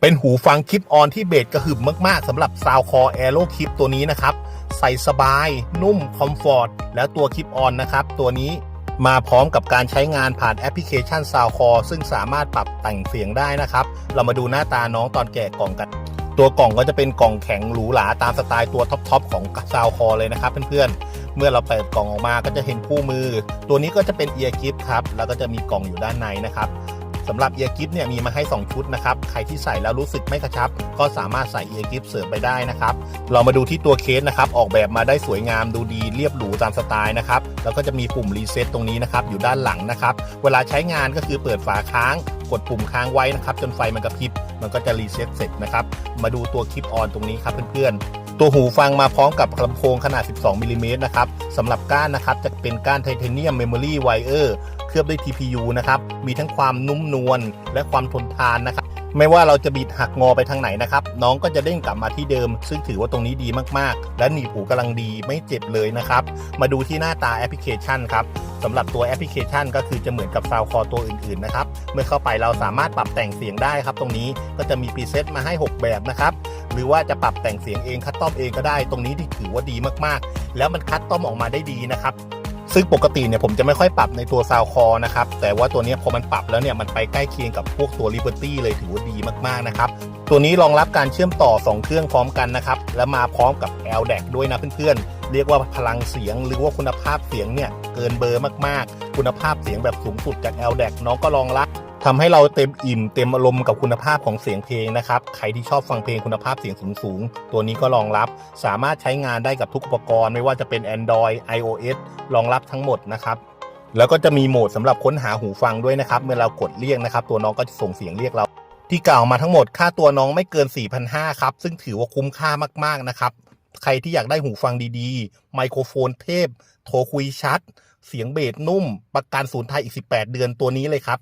เป็นหูฟังคลิปออนที่เบสกระหึ่มมากๆสำหรับซาวคอแอโรคลิปตัวนี้นะครับ ใส่สบาย นุ่ม คอมฟอร์ต แล้วตัวคลิปออนนะครับ ตัวนี้มาพร้อมกับการใช้งานผ่านแอปพลิเคชัน SoundCore ซึ่งสามารถปรับแต่งเสียงได้นะครับ เรามาดูหน้าตาน้องตอนแกะกล่องกัน ตัวกล่องก็จะเป็นกล่องแข็งหรูหราตามสไตล์ตัวท็อปๆของ SoundCore เลยนะครับเพื่อนๆ เมื่อเราเปิดกล่องออกมาก็จะเห็นคู่มือ ตัวนี้ก็จะเป็นเอียร์กิฟครับแล้วก็จะมีกล่องอยู่ด้านในนะครับ สำหรับเอียร์กิฟเนี่ยมีมาให้ 2 ชุดนะครับ ใครที่ใส่แล้วรู้สึกไม่กระชับ ก็สามารถใส่เอียร์กิฟเสริมไปได้นะครับ เรามาดูที่ตัวเคสนะครับ ออกแบบมาได้สวยงามดูดีเรียบหรูตามสไตล์นะครับ แล้วก็จะมีปุ่มรีเซ็ตตรงนี้นะครับ อยู่ด้านหลังนะครับ เวลาใช้งานก็คือเปิดฝาค้างกดปุ่มค้างไว้นะครับ จนไฟมันกระพริบ มันก็จะรีเซ็ตเสร็จนะครับ มาดูตัวคลิปออนตรงนี้ครับเพื่อนๆ ตัวหูฟังมาพร้อมกับลำโพงขนาด 12มิลลิเมตรนะครับสำหรับก้านนะครับจะเป็นก้านไทเทเนียมเมมโมรี่ไวเออร์เคลือบด้วย TPU นะครับ มีทั้งความนุ่มนวลและความทนทานนะครับ ไม่ว่าเราจะบิดหักงอไปทางไหนนะครับ น้องก็จะเด้งกลับมาที่เดิม ซึ่งถือว่าตรงนี้ดีมากๆ และหนีบหูกำลังดีไม่เจ็บเลยนะครับ มาดูที่หน้าตาแอปพลิเคชันครับสำหรับตัวแอปพลิเคชันก็คือจะเหมือนกับซาวคอตัวอื่นๆนะครับ เมื่อเข้าไปเราสามารถปรับแต่งเสียงได้ครับ ตรงนี้ก็จะมีพรีเซตมาให้ 6 แบบนะครับ หรือว่าจะปรับแต่งเสียงเองคัดต้อมเองก็ได้ ตรงนี้ที่ถือว่าดีมากๆ แล้วมันคัดต้อมออกมาได้ดีนะครับซึ่งปกติเนี่ยผมจะไม่ค่อยปรับในตัวซาวคอนะครับ แต่ว่าตัวนี้พอมันปรับแล้วเนี่ยมันไปใกล้เคียงกับพวกตัว Liberty เลยถือว่าดีมากๆนะครับ ตัวนี้รองรับการเชื่อมต่อ 2 เครื่องพร้อมกันนะครับ และมาพร้อมกับ LDAC ด้วยนะเพื่อนๆ เรียกว่าพลังเสียงหรือว่าคุณภาพเสียงเนี่ยเกินเบอร์มากๆ คุณภาพเสียงแบบสูงสุดจาก LDAC น้องก็รองรับ ทำให้เราเต็มอิ่มเต็มอารมณ์กับคุณภาพของเสียงเพลงนะครับ ใครที่ชอบฟังเพลงคุณภาพเสียงสูงๆตัวนี้ก็รองรับ สามารถใช้งานได้กับทุกอุปกรณ์ไม่ว่าจะเป็น Android iOS รองรับทั้งหมดนะครับ แล้วก็จะมีโหมดสำหรับค้นหาหูฟังด้วยนะครับ เมื่อเรากดเรียกนะครับ ตัวน้องก็จะส่งเสียงเรียกเรา ที่กล่าวมาทั้งหมดค่าตัวน้องไม่เกิน 4,500ครับ ซึ่งถือว่าคุ้มค่ามาก ๆ นะครับใครที่อยากได้หูฟังดีๆ ไมโครโฟนเทพ โทรคุยชัด เสียงเบสนุ่ม ประกันศูนย์ไทยอีก 18 เดือนตัวนี้เลยครับ